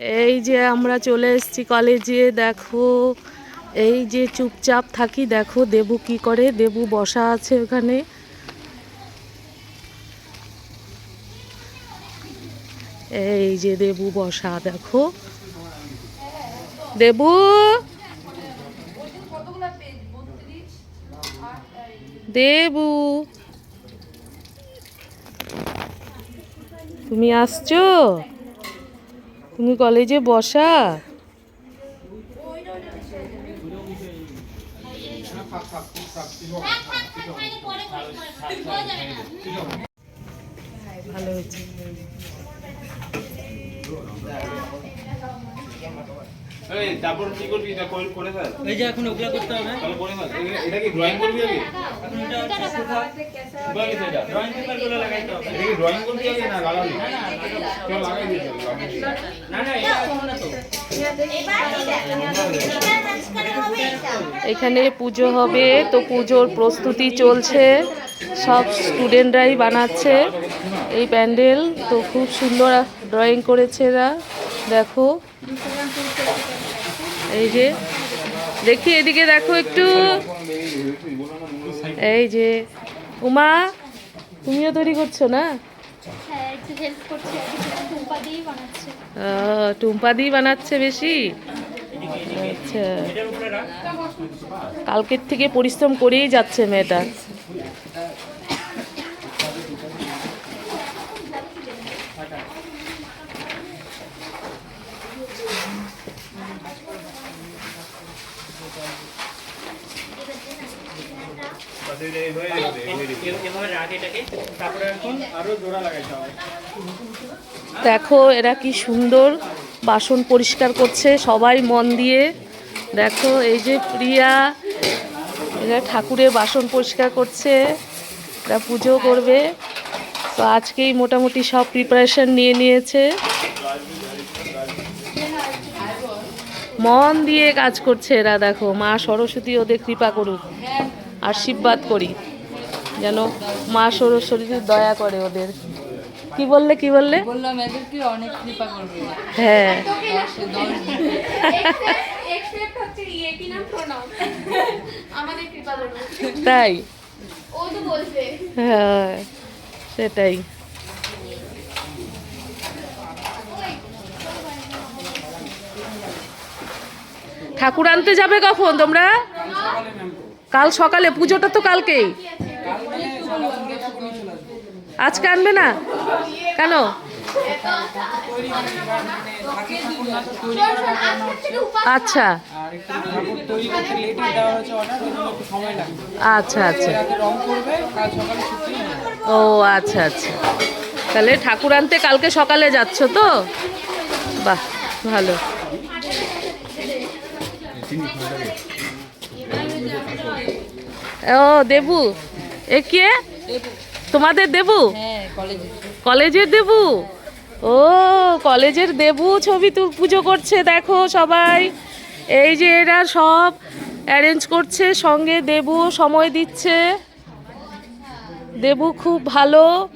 এই যে আমরা চলে এসেছি কলেজে দেখো, এই যে চুপচাপ থাকি, দেখো দেবু কি করে, দেবু বসা আছে ওখানে। এই যে দেবু বসা, দেখো। দেবু! দেবু! তুমি আসছো? তুমি কলেজে বসা? ভালো হয়েছে। তারপর কি করবি? এটা করে- করে ফেল? এই যে এখন ওগুলা করতে হবে। তাহলে করে ফেল? এটা কি ড্রয়িং করবি আগে এখন এটা হচ্ছে শেখা কোথায় গেছে এটা। ড্রয়িং পেপারগুলো লাগাইতে হবে। এটা কি ড্রয়িং করবি আগে না লাগাবি। কেউ লাগাই দিয়েছে লাগাই দিয়েছে। না না এটা না তো এখানে পুজো হবে তো পুজোর প্রস্তুতি চলছে। সব স্টুডেন্টরাই বানাচ্ছে এই প্যান্ডেল। তো খুব সুন্দর ড্রয়িং করেছে এরা। দেখো। এই যে দেখি এদিকে দেখো একটু। এই যে উমা তুমিও তৈরি করছ না? হ্যাঁ টুম্পা দিয়েই বানাচ্ছে বেশি? আচ্ছা। কালকের থেকে পরিশ্রম করেই যাচ্ছে মেয়েটা এ- এভাবে রাখ এটাকে তারপরে এখন আরও জোড়া লাগাইতে হবে দেখো এরা কি সুন্দর বাসন পরিষ্কার করছে সবাই মন দিয়ে। দেখো এই যে প্রিয়া এরা ঠাকুরের বাসন পরিষ্কার করছে এরা পুজো করবে। তো আজকেই মোটামুটি সব প্রিপারেশন নিয়ে নিয়েছে। মন দিয়ে কাজ করছে এরা দেখো। মা সরস্বতী ওদের কৃপা করুক। আশীর্বাদ করি। যেন মা সরস্বতী দয়া করে ওদের। কি বললে কি বললে? বললাম এদেরকে অনেক কৃপা করবে। হ্যাঁ। তাই? হ্যাঁ সেটাই। ঠাকুর আনতে যাবে কখন তোমরা? কাল সকালে, পুজোটা তো কালকেই। আজকে আনবে না? কেন? আচ্ছা। আচ্ছা আচ্ছা। ও আচ্ছা আচ্ছা। তাহলে ঠাকুর আনতে কালকে সকালে যাচ্ছ তো? বাহ, ভালো। ও, দেবু। এ কে? তোমাদের দেবু? কলেজের দেবু? ও, কলেজের দেবু ছবি তু পুজো করছে, দেখো সবাই। এই যে এরা সব অ্যারেঞ্জ করছে, সঙ্গে দেবু সময় দিচ্ছে। দেবু খুব ভালো।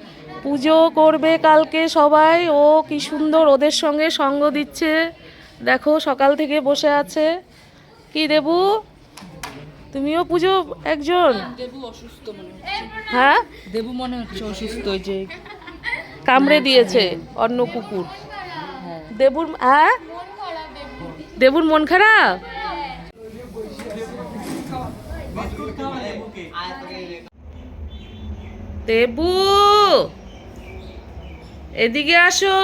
পুজো করবে কালকে সবাই। ও, কি সুন্দর ওদের সঙ্গে সঙ্গ দিচ্ছে। দেখো সকাল থেকে বসে আছে। কি দেবু? তুমিও পুজো একজন? হ্যাঁ দেবু মনে হচ্ছে। অসুস্থ যে কামড়ে দিয়েছে অন্য কুকুর। হ্যাঁ। দেবুর হ্যাঁ? দেবুর মন খারাপ? দেবু! এদিকে আসো।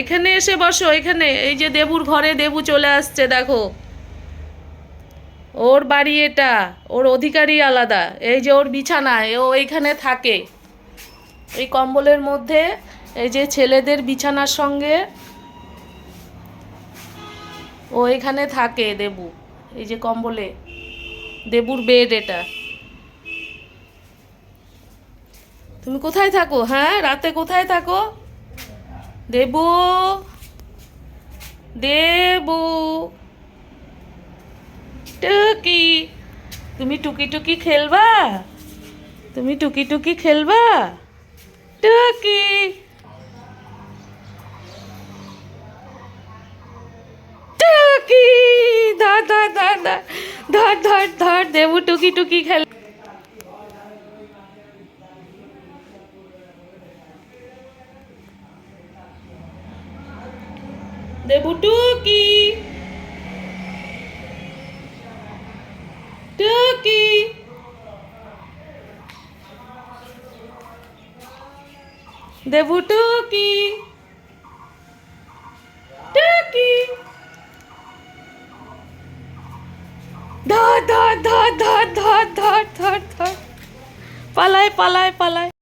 এখানে এসে বসো এখানে। এই যে দেবুর ঘরে দেবু চলে আসছে দেখো। ওর বাড়ি এটা, ওর অধিকারই আলাদা। এই যে ওর বিছানায় ও এইখানে থাকে। এই কম্বলের মধ্যে, এই যে ছেলেদের বিছানার সঙ্গে, ও এখানে থাকে দেবু। এই যে কম্বলে, দেবুর বেড এটা। তুমি কোথায় থাকো? হ্যাঁ রাতে কোথায় থাকো? দেবু দেবু। টুকি। তুমি টুকি টুকি খেলবা? তুমি টুকি টুকি খেলবা? টুকি। টুকি। ধর ধর ধর ধর। ধর ধর দেবু টুকি টুকি খেল দেবু টুকি। দেবু টুকি। টুকি। ধর ধর ধর ধর ধর ধর ধর ধর পালায় পালায় পালায়